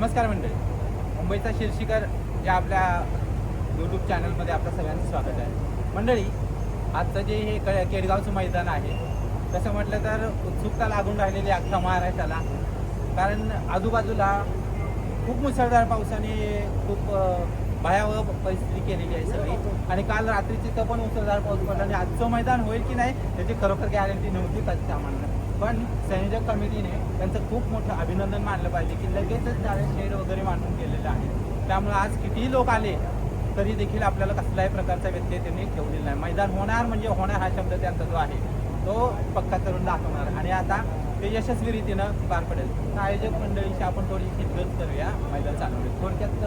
नमस्कार मंडळी. मुंबईचा शिर्षिकर या आपल्या यूट्यूब चॅनलमध्ये आपलं सगळ्यांचं स्वागत आहे. मंडळी आजचं जे हे क केडगावचं मैदान आहे तसं म्हटलं तर उत्सुकता लागून राहिलेली आहे अख्खा महाराष्ट्राला. कारण आजूबाजूला खूप मुसळधार पावसाने खूप भयावह परिस्थिती केलेली आहे सगळी. आणि काल रात्रीची तर पण मुसळधार पाऊस पडला. आणि आजचं मैदान होईल की नाही याची खरोखर गॅरंटी नव्हती कधी आम्हाला पण संयोजक कमिटीने त्यांचं खूप मोठं अभिनंदन मानलं पाहिजे की लगेचच त्यावेळेस शेअर वगैरे मांडून केलेलं आहे. त्यामुळे आज कितीही लोक आले तरी देखील आपल्याला कसलाही प्रकारचा व्यत्यय त्यांनी ठेवलेला नाही. मैदान होणार म्हणजे होणार हा शब्द त्यांचा जो आहे तो पक्का करून दाखवणार. आणि आता ते यशस्वी रीतीनं पार पडेल. आयोजक मंडळीशी आपण थोडी हितगत करूया. मैदान चालवले थोडक्यात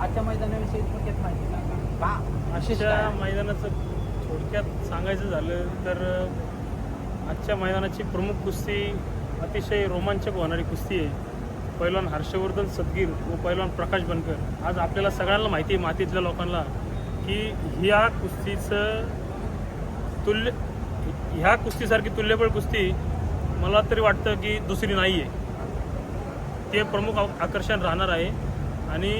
आजच्या मैदानाविषयी थोडक्यात माहिती सांगा. का काय? मैदानाचं थोडक्यात सांगायचं झालं तर आजच्या मैदानाची प्रमुख कुस्ती अतिशय रोमांचक होणारी कुस्ती आहे. पैलवान हर्षवर्धन सदगीर व पैलवान प्रकाश बनकर. आज आपल्याला सगळ्यांना माहिती आहे मातीतल्या लोकांना की ह्या कुस्तीचं तुल्य ह्या कुस्तीसारखी तुल्यबळ कुस्ती मला तरी वाटतं की दुसरी नाही आहे ते प्रमुख आकर्षण राहणार आहे. आणि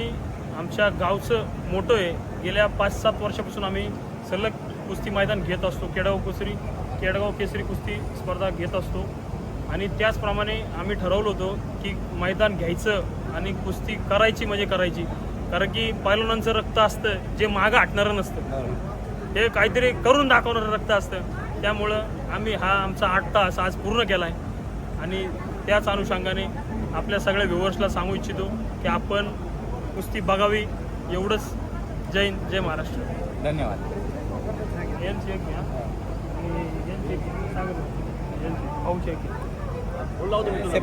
आमच्या गावचं मोठं आहे. गेल्या पाच सात वर्षापासून आम्ही सलग कुस्ती मैदान घेत असतो केडाव कुस्ती. केडगाव केसरी कुस्ती स्पर्धा घेत असतो. आणि त्याचप्रमाणे आम्ही ठरवलं होतं की मैदान घ्यायचं आणि कुस्ती करायची म्हणजे करायची. कारण की पैलवानांचं रक्त असतं जे मागं हटणारं नसतं. हे. काहीतरी करून दाखवणारं रक्त असतं. त्यामुळं आम्ही हा आमचा आठ तास आज पूर्ण केला आहे आणि त्याच अनुषंगाने आपल्या सगळ्या व्ह्युअर्सला सांगू इच्छितो की आपण कुस्ती बघावी. एवढंच. जय हिंद जय महाराष्ट्र. धन्यवाद. 연재 싸그리 연재 어우 저기 올라오던 분들